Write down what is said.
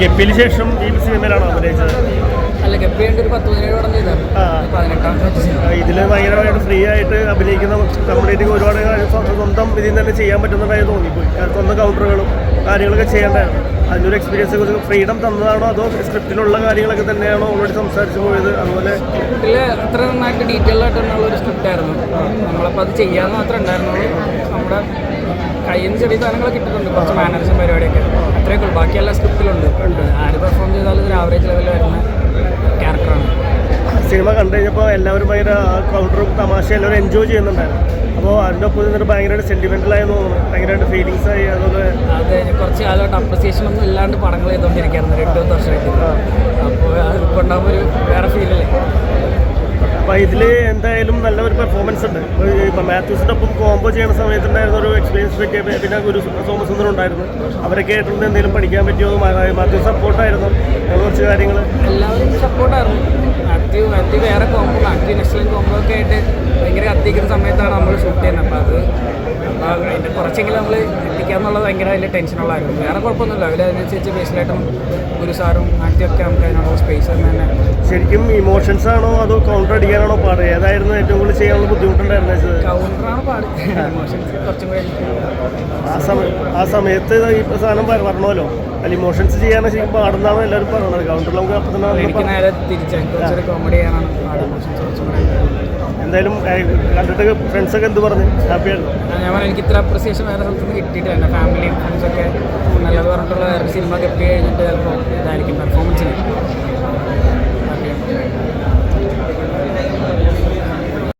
ഗപ്പിന് ശേഷം ഈ സിനിമയിലാണോ അഭിനയിച്ചത്? അല്ല ഗപ്പി ഒരു പത്ത് പതിനേഴ് പടം ചെയ്തായിരുന്നു. ആ. പതിനെട്ടാമത്തെ ഇതിൽ ഭയങ്കരമായിട്ട് ഫ്രീ ആയിട്ട് അഭിനയിക്കുന്ന കംപ്ലീറ്റ് ഒരുപാട് സ്വന്തം ഇതിൽ തന്നെ ചെയ്യാൻ പറ്റുന്നതായി തോന്നിപ്പോയി. സ്വന്തം കൗണ്ടറുകളും കാര്യങ്ങളൊക്കെ ചെയ്യേണ്ടതാണ്. അതിനൊരു എക്സ്പീരിയൻസ് കുറച്ച് ഫ്രീഡം തന്നതാണോ അതോ സ്ക്രിപ്റ്റിലുള്ള കാര്യങ്ങളൊക്കെ തന്നെയാണോ ഓൾറെഡി സംസാരിച്ചു പോയത്? അതുപോലെ അത്ര നന്നായിട്ട് ഡീറ്റെയിൽ ആയിട്ടുള്ള ഒരു സ്ക്രിപ്റ്റ് ആയിരുന്നു. നമ്മളപ്പോൾ അത് ചെയ്യാന്ന് മാത്രമേ ഉണ്ടായിരുന്നുള്ളൂ. നമ്മുടെ കയ്യിൽ നിന്ന് ചെറിയ സാധനങ്ങളൊക്കെ കിട്ടുന്നുണ്ട് കുറച്ച് മാനേഴ്സും പരിപാടിയൊക്കെ. അത്രയൊക്കെ ഉള്ളൂ. ബാക്കി എല്ലാ സ്ക്രിപ്റ്റിലുണ്ട് ആര് പെർഫോം ചെയ്താലും ഒരു ആവറേജ് ലെവലിൽ വരുന്ന ക്യാരക്ടറാണ് സിനിമ കണ്ടു കഴിഞ്ഞപ്പോൾ എല്ലാവരും ഭയങ്കര കൗണ്ടറും തമാശ എല്ലാവരും എൻജോയ് ചെയ്യുന്നുണ്ടായിരുന്നു. അപ്പോൾ അതിന്റെ ഒപ്പം നിന്നിട്ട് ഭയങ്കരമായിട്ട് സെന്റിമെന്റലായി തോന്നുന്നു. ഭയങ്കരമായിട്ട് ഫീലിങ്സ് ആയി. അതുപോലെ അത് കുറച്ച് കാലമായിട്ട് അപ്രിസിയേഷൻ ഒന്നും ഇല്ലാണ്ട് പടങ്ങൾ ചെയ്തുകൊണ്ടിരിക്കുകയായിരുന്നു. എട്ട് വർഷമായിട്ട്. അപ്പോൾ അതിപ്പോൾ ഉണ്ടാകുമ്പോൾ ഒരു വേറെ ഫീലല്ലേ അപ്പോൾ ഇതിൽ എന്തായാലും നല്ല ഒരു പെർഫോമൻസ് ഉണ്ട് ഇപ്പോൾ മാത്യൂസിന്റെ ഒപ്പം കോംബോ ചെയ്യുന്ന സമയത്തുണ്ടായിരുന്ന ഒരു എക്സ്പീരിയൻസ് പറ്റിയ പിന്നെ ഒരു സോമസുന്ദരം ഉണ്ടായിരുന്നു. അവരൊക്കെ ആയിട്ടുണ്ട്. എന്തെങ്കിലും പഠിക്കാൻ പറ്റിയോ മാത്യു സപ്പോർട്ടായിരുന്നു കുറച്ച് കാര്യങ്ങൾ എല്ലാവരും സപ്പോർട്ടായിരുന്നു മാത്യു മാത്യു വേറെ കോമ്പോ മാത്യു നെക്സ്റ്റ് കോമ്പോ ഒക്കെ ആയിട്ട് ഭയങ്കര കത്തിക്കുന്ന സമയത്താണ് നമ്മൾ ഷൂട്ട് ചെയ്യുന്നത്. അപ്പോൾ അത് അതിന്റെ കുറച്ചെങ്കിലും നമ്മൾ എത്തിക്കാന്നുള്ളത് ഭയങ്കര വലിയ ടെൻഷനുള്ളതായിരുന്നു വേറെ കുഴപ്പമൊന്നുമില്ല. അവർ അതിനനുസരിച്ച് ബേസിലായിട്ടും ഒരു സാറും ആദ്യമൊക്കെ നമുക്ക് അതിനുള്ള സ്പേസ് തന്നെ ശരിക്കും ഇമോഷൻസ് ആണോ അതോ കൗണ്ടർ അടിക്കാനാണോ പാട്? ഏതായിരുന്നു ഏറ്റവും കൂടുതൽ ചെയ്യാനുള്ള ബുദ്ധിമുട്ടുണ്ടായിരുന്നു വെച്ചത് കൗണ്ടറാണ് പാട്. ഇമോഷൻസ് കുറച്ചും കൂടി ആ സമയം ആ സമയത്ത് ഈ സാധനം പറ- പറഞ്ഞല്ലോ അല്ല ഇമോഷൻസ് ചെയ്യാനാണ് ശരിക്കും പാടുന്നതാണ് എല്ലാവരും പറയുന്നത്. കൗണ്ടറിൽ നമുക്ക് അപ്പം തന്നെ എനിക്ക് നേരെ തിരിച്ചു കുറച്ചൊരു കോമഡി ചെയ്യാനാണ് പാട്. ഇമോഷൻസ് കുറച്ചും കൂടി എന്തായാലും കണ്ടിട്ട് ഫ്രണ്ട്സൊക്കെ എന്ത് പറഞ്ഞു? ഹാപ്പിയായിരുന്നു ആ, ഞാൻ പറഞ്ഞു എനിക്ക് ഇത്ര അപ്രിസിയേഷൻ വേറെ സ്ഥലത്തുനിന്ന് കിട്ടിയിട്ട് എന്റെ ഫാമിലിയും ഫ്രണ്ട്സൊക്കെ നല്ലത് പറഞ്ഞിട്ടുള്ള സിനിമ കെപ്പി കഴിഞ്ഞിട്ട് ചിലപ്പോൾ ഇതായിരിക്കും പെർഫോമൻസിന്